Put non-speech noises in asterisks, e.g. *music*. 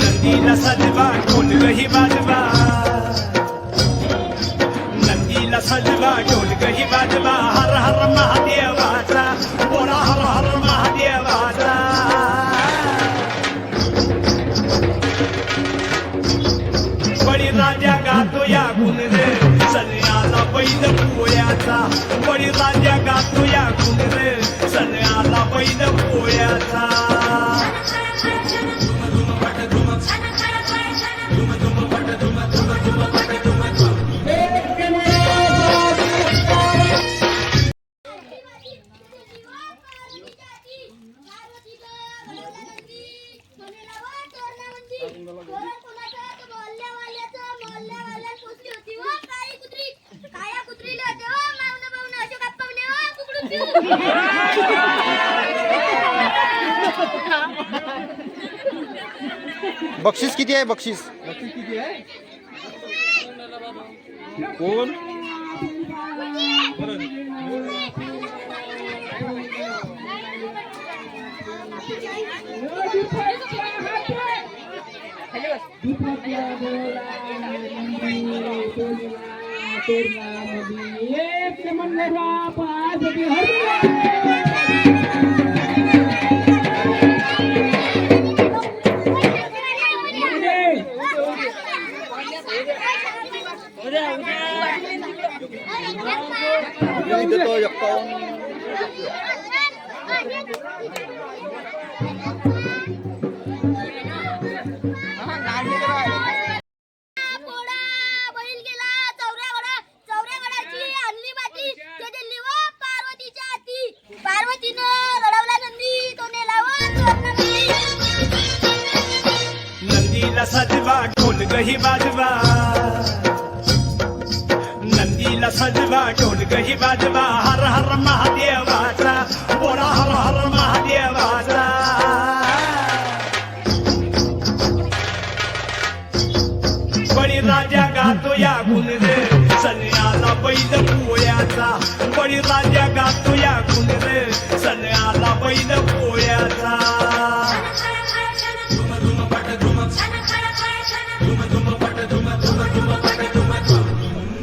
नंदीला सजवा ढोलकही वाजवा नंदीला सजवा ढोलकही वाजवा हर हर महादेवाचा बोला हर हर महादेवाचा बळीराजा गातो या गुणरे सल्ल्याला बैल पोळ्याचा बळीराजा गातो या रे सल्ल्याला बैल पोळ्याचा *laughs* बक्षीस किती आहे बक्षीस बक्षीस किती आहे कोण hello Đi cho tôi dập con Hãy subscribe cho kênh Ghiền Mì Gõ Để không bỏ lỡ những video hấp dẫn सजवा ढोल गही बाजवा नंदीला सजवा ढोल गही बाजवा हर हर महादेवाचा बोला हर हर महादेव बड़ी राजा गातो या गुण रे सन्याला बैल पोळ्याचा बड़ी राजा गातो या गुण रे सन्याला बैल